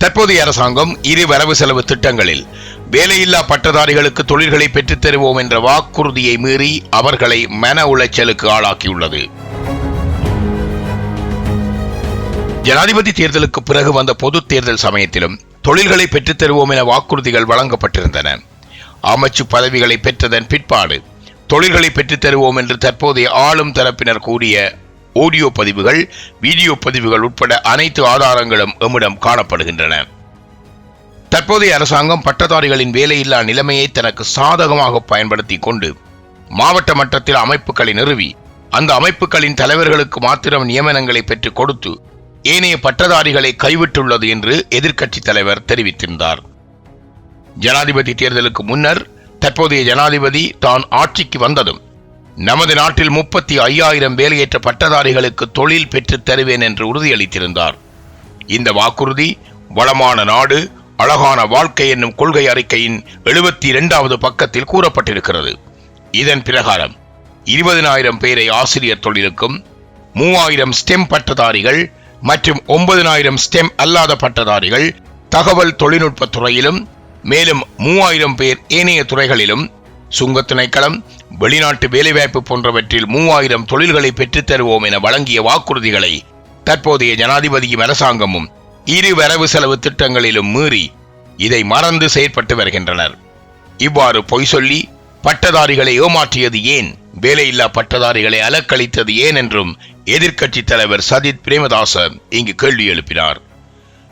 தற்போதைய அரசாங்கம் இரு வரவு செலவு திட்டங்களில் வேலையில்லா பட்டதாரிகளுக்கு தொழில்களை பெற்றுத் தருவோம் என்ற வாக்குறுதியை மீறி அவர்களை மன உளைச்சலுக்கு ஆளாக்கியுள்ளது. ஜனாதிபதி தேர்தலுக்கு பிறகு வந்த பொதுத் தேர்தல் சமயத்திலும் தொழில்களை பெற்றுத் தருவோம் என வாக்குறுதிகள் வழங்கப்பட்டிருந்தன. அமைச்சு பதவிகளை பெற்றதன் பிற்பாடு தொழில்களை பெற்றுத் தருவோம் என்று தற்போதைய ஆளும் தரப்பினர் கூறிய ஆடியோ பதிவுகள் வீடியோ பதிவுகள் உட்பட அனைத்து ஆதாரங்களும் எம்மிடம் காணப்படுகின்றன. தற்போதைய அரசாங்கம் பட்டதாரிகளின் வேலையில்லா நிலைமையை தனக்கு சாதகமாக பயன்படுத்தி கொண்டு மாவட்ட மட்டத்தில் அமைப்புகளை நிறுவி அந்த அமைப்புகளின் தலைவர்களுக்கு மாத்திரம் நியமனங்களை பெற்றுக் கொடுத்து ஏனைய பட்டதாரிகளை கைவிட்டுள்ளது என்று எதிர்க்கட்சித் தலைவர் தெரிவித்திருந்தார். ஜனாதிபதி தேர்தலுக்கு முன்னர் தற்போதைய ஜனாதிபதி தான் ஆட்சிக்கு வந்ததும் நமது நாட்டில் முப்பத்தி ஐயாயிரம் வேலையேற்ற பட்டதாரிகளுக்கு தொழில் பெற்றுத் தருவேன் என்று உறுதியளித்திருந்தார். இந்த வாக்குறுதி வளமான நாடு அழகான வாழ்க்கை என்னும் கொள்கை அறிக்கையின் எழுபத்தி இரண்டாவது பக்கத்தில் கூறப்பட்டிருக்கிறது. இதன் பிரகாரம் இருபதினாயிரம் பேரை ஆசிரியர் தொழிலுக்கும் மூவாயிரம் ஸ்டெம் பட்டதாரிகள் மற்றும் ஒன்பதினாயிரம் ஸ்டெம் அல்லாத பட்டதாரிகள் தகவல் தொழில்நுட்ப துறையிலும் மேலும் மூவாயிரம் பேர் ஏனைய துறைகளிலும் சுங்க திணைக்களம் வெளிநாட்டு வேலைவாய்ப்பு போன்றவற்றில் மூவாயிரம் தொழில்களை பெற்றுத்தருவோம் என வழங்கிய வாக்குறுதிகளை தற்போதைய ஜனாதிபதியும் அரசாங்கமும் இரு வரவு செலவு திட்டங்களிலும் மீறி இதை மறந்து செயற்பட்டு வருகின்றனர். இவ்வாறு பொய் சொல்லி பட்டதாரிகளை ஏமாற்றியது ஏன்? வேலையில்லா பட்டதாரிகளை அலக்களித்தது ஏன் என்றும் எதிர்க்கட்சி தலைவர் சஜித் பிரேமதாச இங்கு கேள்வி எழுப்பினார்.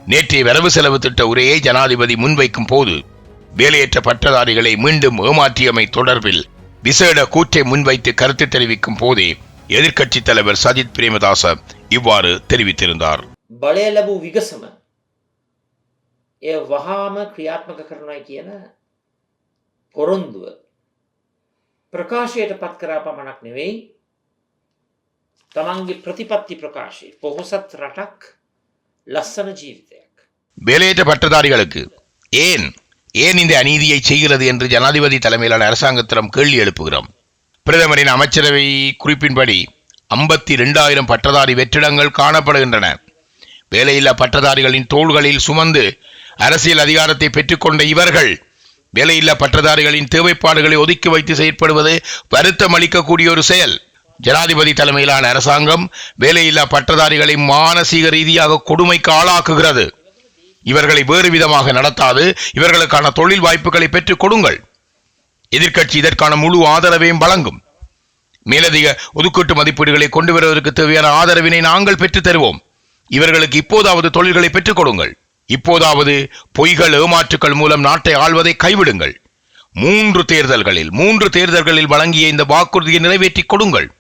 நேற்றைய வரவு செலவு திட்ட உரையை ஜனாதிபதி முன்வைக்கும் போது வேலையற்ற பட்டதாரிகளை மீண்டும் ஏமாற்றியமை தொடர்பில் விசேட கூற்றை முன்வைத்து கருத்து தெரிவிக்கும் போதே எதிர்க்கட்சி தலைவர் சஜித் பிரேமதாச இவ்வாறு தெரிவித்திருந்தார் බලය ලැබූ විගසම එය වහාම ක්‍රියාත්මක කරනයි කියන පොරොන්දුව ප්‍රකාශයට පත් කරා පමණක් නෙවෙයි තමන්ගේ ප්‍රතිපත්ති ප්‍රකාශය පොහොසත් රටක් ලස්සන ජීවිතයක්. வேலையற்ற பட்டதாரிகளுக்கு ஏன் ஏன் இந்த அநீதியை செய்கிறது என்று ஜனாதிபதி தலைமையிலான அரசாங்கத்திடம் கேள்வி எழுப்புகிறோம்? பிரதமரின் அமைச்சரவை குறிப்பின்படி ஐம்பத்தி ரெண்டாயிரம் பட்டதாரி வெற்றிடங்கள் காணப்படுகின்றன. வேலையில்லா பட்டதாரிகளின் தோள்களில் சுமந்து அரசியல் அதிகாரத்தை பெற்றுக்கொண்ட இவர்கள் வேலையில்லா பட்டதாரிகளின் தேவைப்பாடுகளை ஒதுக்கி வைத்து செயற்படுவது வருத்தம் அளிக்கக்கூடிய ஒரு செயல். ஜனாதிபதி தலைமையிலான அரசாங்கம் வேலையில்லா பட்டதாரிகளை மானசீக ரீதியாக கொடுமைக்கு ஆளாக்குகிறது. இவர்களை வேறு விதமாக நடத்தாது. இவர்களுக்கான தொழில் வாய்ப்புகளை பெற்றுக் கொடுங்கள். எதிர்க்கட்சி இதற்கான முழு ஆதரவையும் வழங்கும். மேலதிக ஒதுக்கீட்டு மதிப்பீடுகளை கொண்டு வருவதற்கு தேவையான ஆதரவினை நாங்கள் பெற்றுத் தருவோம். இவர்களுக்கு இப்போதாவது தொழில்களை பெற்றுக் கொடுங்கள். இப்போதாவது பொய்கள் ஏமாற்றுக்கள் மூலம் நாட்டை ஆள்வதை கைவிடுங்கள். மூன்று தேர்தல்களில் மூன்று தேர்தல்களில் வழங்கிய இந்த வாக்குறுதியை நிறைவேற்றிக் கொடுங்கள்.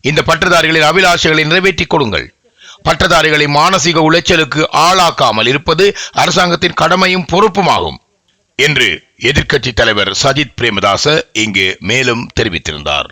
இந்த பட்டதாரிகளின் அபிலாஷைகளை நிறைவேற்றிக் கொடுங்கள். பட்டதாரிகளை மானசீக உளைச்சலுக்கு ஆளாக்காமல் இருப்பது அரசாங்கத்தின் கடமையும் பொறுப்புமாகும் என்று எதிர்க்கட்சி தலைவர் சஜித் பிரேமதாச இங்கு மேலும் தெரிவித்திருந்தார்.